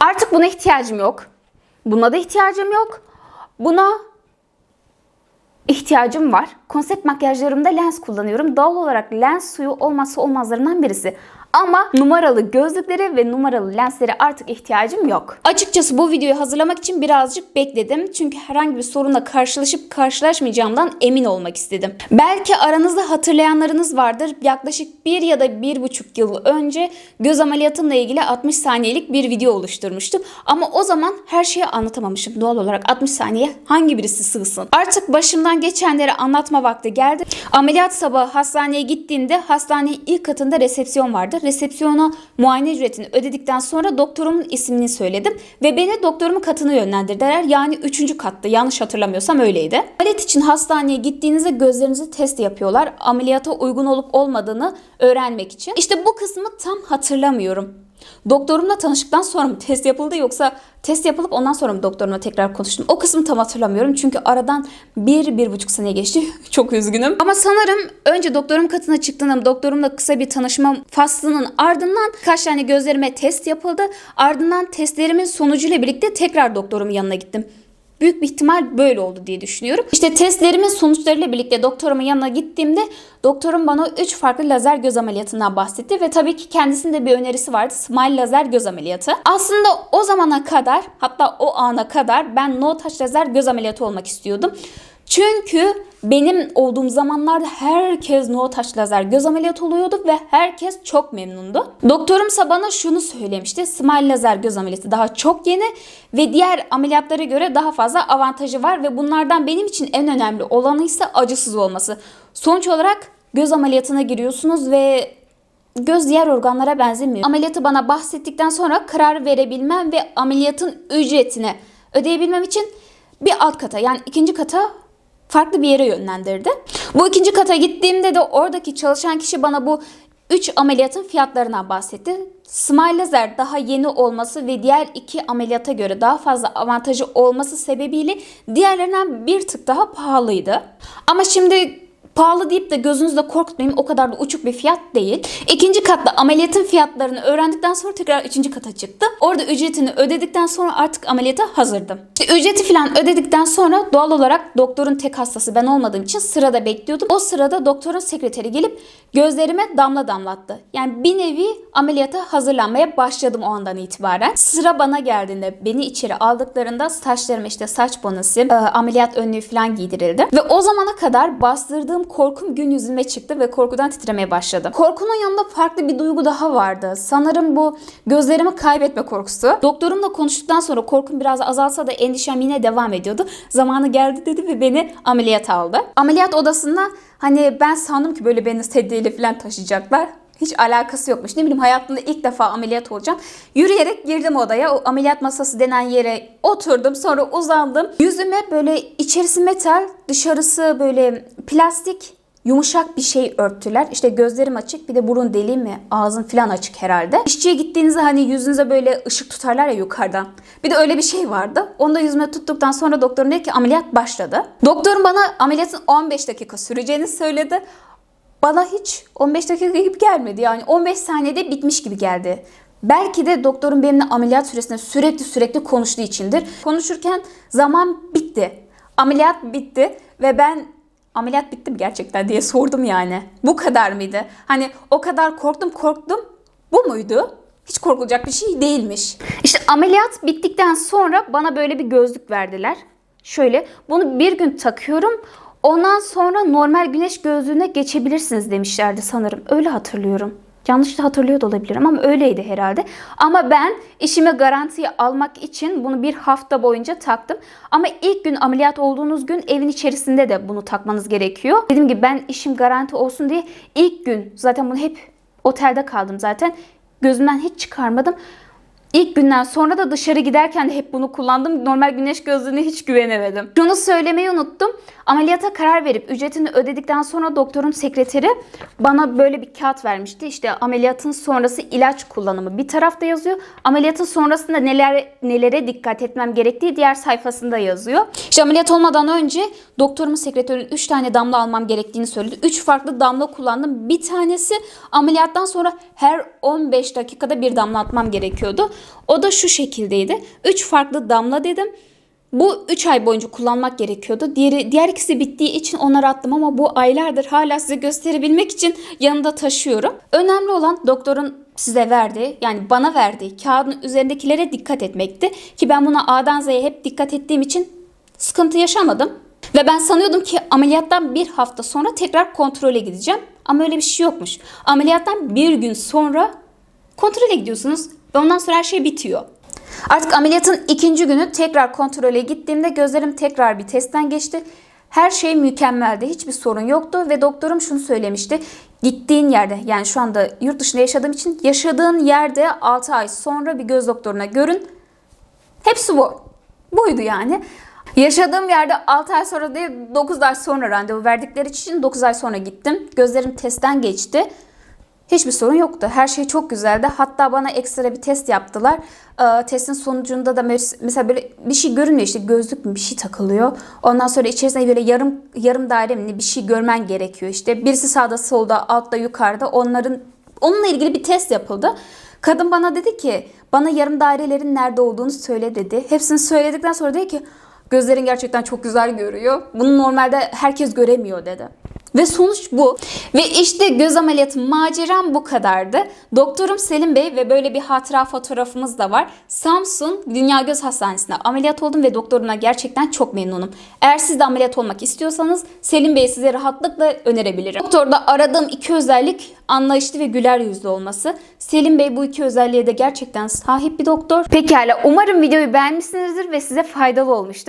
Artık buna ihtiyacım yok. Buna da ihtiyacım yok. Buna ihtiyacım var. Konsept makyajlarımda lens kullanıyorum. Doğal olarak lens suyu olmazsa olmazlarından birisi. Ama numaralı gözlükleri ve numaralı lenslere artık ihtiyacım yok. Açıkçası bu videoyu hazırlamak için birazcık bekledim. Çünkü herhangi bir sorunla karşılaşıp karşılaşmayacağımdan emin olmak istedim. Belki aranızda hatırlayanlarınız vardır. Yaklaşık bir ya da bir buçuk yıl önce göz ameliyatımla ilgili 60 saniyelik bir video oluşturmuştum. Ama o zaman her şeyi anlatamamışım. Doğal olarak 60 saniye hangi birisi sığsın? Artık başımdan geçenleri anlatma vakti geldi. Ameliyat sabahı hastaneye gittiğimde hastanenin ilk katında resepsiyon vardı. Resepsiyona muayene ücretini ödedikten sonra doktorumun ismini söyledim ve beni doktorumun katına yönlendirdiler. Yani 3. kattı. Yanlış hatırlamıyorsam öyleydi. Ameliyat için hastaneye gittiğinizde gözlerinizi test yapıyorlar. Ameliyata uygun olup olmadığını öğrenmek için. İşte bu kısmı tam hatırlamıyorum. Doktorumla tanıştıktan sonra mı test yapıldı yoksa test yapılıp ondan sonra mı doktorumla tekrar konuştum? O kısmı tam hatırlamıyorum çünkü aradan bir, bir buçuk sene geçti. Çok üzgünüm. Ama sanırım önce doktorum katına çıktığım doktorumla kısa bir tanışma faslının ardından kaç tane gözlerime test yapıldı. Ardından testlerimin sonucuyla birlikte tekrar doktorumun yanına gittim. Büyük bir ihtimal böyle oldu diye düşünüyorum. İşte testlerimin sonuçlarıyla birlikte doktorumun yanına gittiğimde doktorum bana 3 farklı lazer göz ameliyatından bahsetti ve tabii ki kendisinin de bir önerisi vardı. Smile lazer göz ameliyatı. Aslında o zamana kadar hatta o ana kadar ben no touch lazer göz ameliyatı olmak istiyordum. Çünkü benim olduğum zamanlarda herkes no touch lazer göz ameliyatı oluyordu ve herkes çok memnundu. Doktorumsa bana şunu söylemişti. Smile lazer göz ameliyatı daha çok yeni ve diğer ameliyatlara göre daha fazla avantajı var ve bunlardan benim için en önemli olanı ise acısız olması. Sonuç olarak göz ameliyatına giriyorsunuz ve göz diğer organlara benzemiyor. Ameliyatı bana bahsettikten sonra karar verebilmem ve ameliyatın ücretini ödeyebilmem için bir alt kata yani ikinci kata farklı bir yere yönlendirdi. Bu ikinci kata gittiğimde de oradaki çalışan kişi bana bu 3 ameliyatın fiyatlarından bahsetti. Smile Laser daha yeni olması ve diğer iki ameliyata göre daha fazla avantajı olması sebebiyle diğerlerinden bir tık daha pahalıydı. Ama şimdi pahalı deyip de gözünüzde korkutmayayım o kadar da uçuk bir fiyat değil. İkinci katta ameliyatın fiyatlarını öğrendikten sonra tekrar üçüncü kata çıktı. Orada ücretini ödedikten sonra artık ameliyata hazırdım. İşte ücreti falan ödedikten sonra doğal olarak doktorun tek hastası ben olmadığım için sırada bekliyordum. O sırada doktorun sekreteri gelip gözlerime damla damlattı. Yani bir nevi ameliyata hazırlanmaya başladım o andan itibaren. Sıra bana geldiğinde beni içeri aldıklarında saçlarıma işte saç bonusu, e, ameliyat önlüğü falan giydirildi. Ve o zamana kadar bastırdığım korkum gün yüzüme çıktı ve korkudan titremeye başladım. Korkunun yanında farklı bir duygu daha vardı. Sanırım bu gözlerimi kaybetme korkusu. Doktorumla konuştuktan sonra korkum biraz azalsa da endişem yine devam ediyordu. Zamanı geldi dedi ve beni ameliyata aldı. Ameliyat odasında hani ben sandım ki böyle beni sedyeyle falan taşıyacaklar. Hiç alakası yokmuş. Ne bileyim hayatımda ilk defa ameliyat olacağım. Yürüyerek girdim odaya. O ameliyat masası denen yere oturdum. Sonra uzandım. Yüzüme böyle içerisi metal, dışarısı böyle plastik yumuşak bir şey örttüler. İşte gözlerim açık bir de burun deliğim mi ağzım falan açık herhalde. İşçiye gittiğinizde hani yüzünüze böyle ışık tutarlar ya yukarıdan. Bir de öyle bir şey vardı. Onu da yüzüme tuttuktan sonra doktorum dedi ki ameliyat başladı. Doktorum bana ameliyatın 15 dakika süreceğini söyledi. Bana hiç 15 dakika gibi gelmedi. Yani 15 saniyede bitmiş gibi geldi. Belki de doktorun benimle ameliyat süresinde sürekli sürekli konuştuğu içindir. Konuşurken zaman bitti. Ameliyat bitti ve ben ameliyat bitti mi gerçekten diye sordum yani. Bu kadar mıydı? Hani o kadar korktum korktum. Bu muydu? Hiç korkulacak bir şey değilmiş. İşte ameliyat bittikten sonra bana böyle bir gözlük verdiler. Şöyle bunu bir gün takıyorum. Ondan sonra normal güneş gözlüğüne geçebilirsiniz demişlerdi sanırım. Öyle hatırlıyorum. Yanlış da hatırlıyor da olabilirim ama öyleydi herhalde. Ama ben işime garantiye almak için bunu bir hafta boyunca taktım. Ama ilk gün ameliyat olduğunuz gün evin içerisinde de bunu takmanız gerekiyor. Dediğim gibi ben işim garanti olsun diye ilk gün zaten bunu hep otelde kaldım zaten. Gözümden hiç çıkarmadım. İlk günden sonra da dışarı giderken de hep bunu kullandım. Normal güneş gözlüğüne hiç güvenemedim. Şunu söylemeyi unuttum. Ameliyata karar verip ücretini ödedikten sonra doktorun sekreteri bana böyle bir kağıt vermişti. İşte ameliyatın sonrası ilaç kullanımı bir tarafta yazıyor. Ameliyatın sonrasında neler nelere dikkat etmem gerektiği diğer sayfasında yazıyor. İşte ameliyat olmadan önce doktorumun sekreterinin 3 tane damla almam gerektiğini söyledi. 3 farklı damla kullandım. Bir tanesi ameliyattan sonra her 15 dakikada bir damla atmam gerekiyordu. O da şu şekildeydi. 3 farklı damla dedim. Bu 3 ay boyunca kullanmak gerekiyordu. Diğeri, diğer ikisi bittiği için onları attım ama bu aylardır hala size gösterebilmek için yanında taşıyorum. Önemli olan doktorun size verdiği yani bana verdiği kağıdın üzerindekilere dikkat etmekti. Ki ben buna A'dan Z'ye hep dikkat ettiğim için sıkıntı yaşamadım. Ve ben sanıyordum ki ameliyattan bir hafta sonra tekrar kontrole gideceğim. Ama öyle bir şey yokmuş. Ameliyattan bir gün sonra kontrole gidiyorsunuz ve ondan sonra her şey bitiyor. Artık ameliyatın ikinci günü tekrar kontrole gittiğimde gözlerim tekrar bir testten geçti. Her şey mükemmeldi. Hiçbir sorun yoktu ve doktorum şunu söylemişti. Gittiğin yerde yani şu anda yurt dışında yaşadığım için yaşadığın yerde 6 ay sonra bir göz doktoruna görün. Hepsi bu. Buydu yani. Yaşadığım yerde 6 ay sonra değil 9 ay sonra randevu verdikleri için 9 ay sonra gittim. Gözlerim testten geçti. Hiçbir sorun yoktu. Her şey çok güzeldi. Hatta bana ekstra bir test yaptılar. Ee, testin sonucunda da mes- mesela böyle bir şey görünüyor işte gözlük mü bir şey takılıyor. Ondan sonra içerisinde böyle yarım yarım daire mi ne bir şey görmen gerekiyor işte. Birisi sağda solda altta yukarıda onların onunla ilgili bir test yapıldı. Kadın bana dedi ki bana yarım dairelerin nerede olduğunu söyle dedi. Hepsini söyledikten sonra dedi ki gözlerin gerçekten çok güzel görüyor. Bunu normalde herkes göremiyor dedi. Ve sonuç bu. Ve işte göz ameliyatı maceram bu kadardı. Doktorum Selim Bey ve böyle bir hatıra fotoğrafımız da var. Samsun Dünya Göz Hastanesi'nde ameliyat oldum ve doktorumla gerçekten çok memnunum. Eğer siz de ameliyat olmak istiyorsanız Selim Bey'i size rahatlıkla önerebilirim. Doktorda aradığım iki özellik anlayışlı ve güler yüzlü olması. Selim Bey bu iki özelliğe de gerçekten sahip bir doktor. Pekala umarım videoyu beğenmişsinizdir ve size faydalı olmuştur.